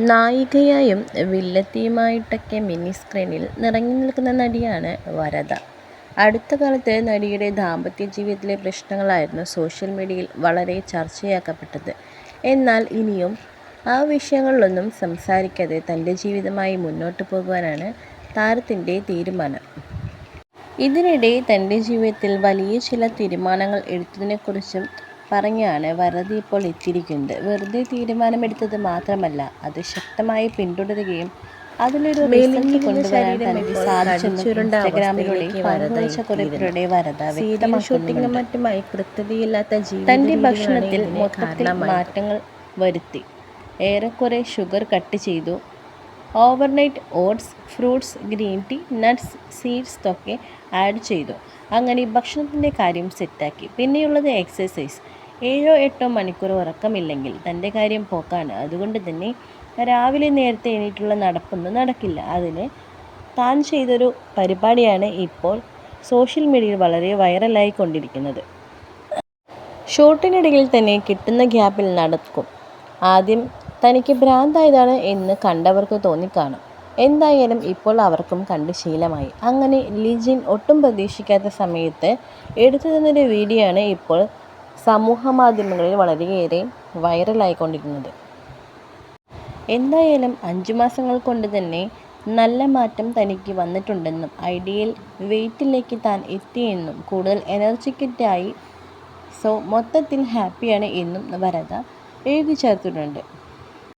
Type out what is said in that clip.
നായികയായും വില്ലത്തിയുമായിട്ടൊക്കെ mini സ്ക്രീനിൽ നിറഞ്ഞു നിൽക്കുന്ന നടിയാണ് വരദ. അടുത്ത കാലത്ത് നടിയുടെ ദാമ്പത്യ ജീവിതത്തിലെ പ്രശ്നങ്ങളായിരുന്നു സോഷ്യൽ മീഡിയയിൽ വളരെ ചർച്ചയാക്കപ്പെട്ടത്. എന്നാൽ ഇനിയും ആ വിഷയങ്ങളിലൊന്നും സംസാരിക്കാതെ തന്റെ ജീവിതമായി മുന്നോട്ട് പോകുവാനാണ് താരത്തിന്റെ തീരുമാനം. ഇതിനിടെ തന്റെ ജീവിതത്തിൽ വലിയ ചില തീരുമാനങ്ങൾ എടുത്തതിനെക്കുറിച്ചും പറഞ്ഞാണ് വരദ ഇപ്പോൾ എത്തിയിരിക്കുന്നത്. വെറുതെ തീരുമാനമെടുത്തത് മാത്രമല്ല അത് ശക്തമായി പിന്തുടരുകയും അതിലൊരു റിസൾട്ട് കൊണ്ടുവരാൻ തനിക്ക് സാധിച്ചെന്നും ഇൻസ്റ്റഗ്രാമിലൂടെ പങ്കുവച്ച കുറിപ്പിലൂടെ വരദ വ്യക്തമാക്കുന്നുണ്ട്. തന്റെ ഭക്ഷണത്തിൽ മൊത്തത്തിൽ മാറ്റങ്ങൾ വരുത്തി. ഏറെക്കുറെ ഷുഗർ കട്ട് ചെയ്തു. Overnight oats, fruits, green tea, nuts, seeds ഒക്കെ ആഡ് ചെയ്തു. അങ്ങനെ ഭക്ഷണത്തിന്റെ കാര്യം സെറ്റാക്കി. പിന്നെയുള്ളത് എക്സർസൈസ്. ഏഴോ എട്ടോ മണിക്കൂർ ഉറക്കമില്ലെങ്കിൽ തന്റെ കാര്യം പോക്കാണ്. അതുകൊണ്ട് തന്നെ രാവിലെ നേരത്തെ എണീറ്റുള്ള നടപ്പൊന്നും നടക്കില്ല. അതിന് താൻ ചെയ്തൊരു പരിപാടിയാണ് ഇപ്പോൾ സോഷ്യൽ മീഡിയയിൽ വളരെ വൈറലായി കൊണ്ടിരിക്കുന്നത് ഷൂട്ടിനിടയിൽ തന്നെ കിട്ടുന്ന ഗ്യാപ്പിൽ നടക്കും. ആദ്യം തനിക്ക് ഭ്രാന്തായതാണ് എന്ന് കണ്ടവർക്ക് തോന്നിക്കാണും. എന്തായാലും ഇപ്പോൾ അവർക്കും കണ്ട് ശീലമായി. അങ്ങനെ ലിജിൻ ഒട്ടും പ്രതീക്ഷിക്കാത്ത സമയത്ത് എടുത്തു തന്നൊരു വീഡിയോ ആണ് ഇപ്പോൾ സമൂഹമാധ്യമങ്ങളിൽ വളരെയേറെ വൈറലായിക്കൊണ്ടിരുന്നത് എന്തായാലും അഞ്ചു മാസങ്ങൾ കൊണ്ട് തന്നെ നല്ല മാറ്റം തനിക്ക് വന്നിട്ടുണ്ടെന്നും ഐഡിയൽ വെയിറ്റിലേക്ക് താൻ എത്തിയെന്നും കൂടുതൽ എനർജിക്കറ്റായി സോ മൊത്തത്തിൽ ഹാപ്പിയാണ് എന്നും വരദ എഴുതിച്ചേർത്തിട്ടുണ്ട്.